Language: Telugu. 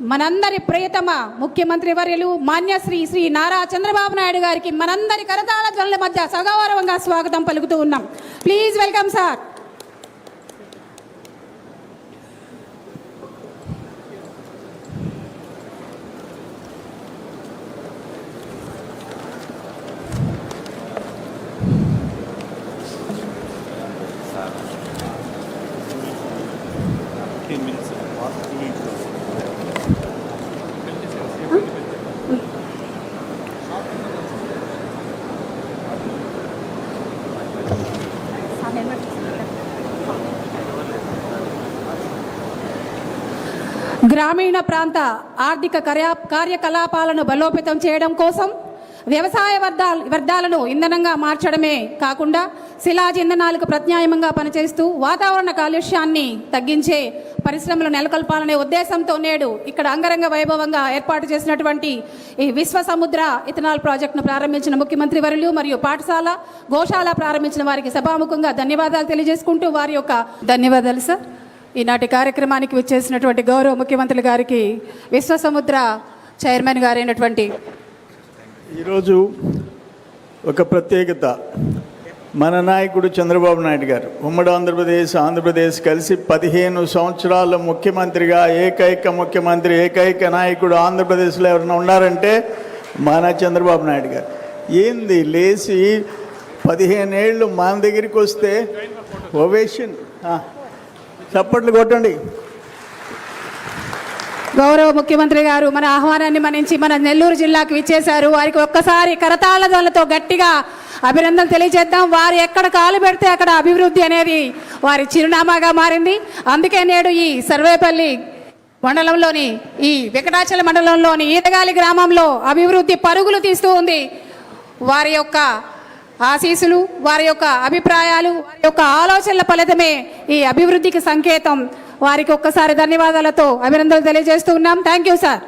మనందరి ప్రియతమ ముఖ్యమంత్రి వర్యులు మాన్య శ్రీ శ్రీ నారా చంద్రబాబు నాయుడు గారికి మనందరి కరతాళ ధ్వనుల మధ్య సగౌరవంగా స్వాగతం పలుకుతూ ఉన్నాం. ప్లీజ్ వెల్కమ్ సార్ గ్రామీణ ప్రాంత ఆర్థిక కార్యకలాపాలను బలోపేతం చేయడం కోసం వ్యవసాయ వర్ధాల వ్యర్థాలను ఇంధనంగా మార్చడమే కాకుండా శిలాజ ఇంధనాలకు ప్రత్యామ్నాయంగా పనిచేస్తూ వాతావరణ కాలుష్యాన్ని తగ్గించే పరిశ్రమలు నెలకొల్పాలనే ఉద్దేశంతో నేడు ఇక్కడ అంగరంగ వైభవంగా ఏర్పాటు చేసినటువంటి ఈ విశ్వ సముద్ర ఇథనాల్ ప్రాజెక్టును ప్రారంభించిన ముఖ్యమంత్రి వరులు మరియు పాఠశాల గోశాల ప్రారంభించిన వారికి సభాముఖంగా ధన్యవాదాలు తెలియజేసుకుంటూ వారి యొక్క ధన్యవాదాలు సార్. ఈనాటి కార్యక్రమానికి విచ్చేసినటువంటి గౌరవ ముఖ్యమంత్రి గారికి విశ్వసముద్ర చైర్మన్ గారైనటువంటి ఈరోజు ఒక ప్రత్యేకత. మన నాయకుడు చంద్రబాబు నాయుడు గారు ఉమ్మడి ఆంధ్రప్రదేశ్ ఆంధ్రప్రదేశ్ కలిసి పదిహేను సంవత్సరాల ముఖ్యమంత్రిగా ఏకైక ముఖ్యమంత్రి ఏకైక నాయకుడు ఆంధ్రప్రదేశ్లో ఎవరైనా ఉన్నారంటే మన చంద్రబాబు నాయుడు గారు. ఏంది లేచి పదిహేనేళ్ళు మన దగ్గరికి వస్తే ఓవేషన్ చప్పట్లు కొట్టండి. గౌరవ ముఖ్యమంత్రి గారు మన ఆహ్వానాన్ని మన్నించి మన నెల్లూరు జిల్లాకు విచ్చేశారు. వారికి ఒక్కసారి కరతాళ గట్టిగా అభినందనలు తెలియజేద్దాం. వారు ఎక్కడ కాలు పెడితే అక్కడ అభివృద్ధి అనేది వారి చిరునామాగా మారింది. అందుకే నేడు ఈ సర్వేపల్లి మండలంలోని ఈ వెంకటాచల మండలంలోని ఈతగాలి గ్రామంలో అభివృద్ధి పరుగులు తీస్తూ ఉంది. వారి యొక్క ఆశీసులు వారి యొక్క అభిప్రాయాలు వారి యొక్క ఆలోచనల ఫలితమే ఈ అభివృద్ధికి సంకేతం. వారికి ఒక్కసారి ధన్యవాదాలతో అభినందనలు తెలియజేస్తూ ఉన్నాం. Thank you sir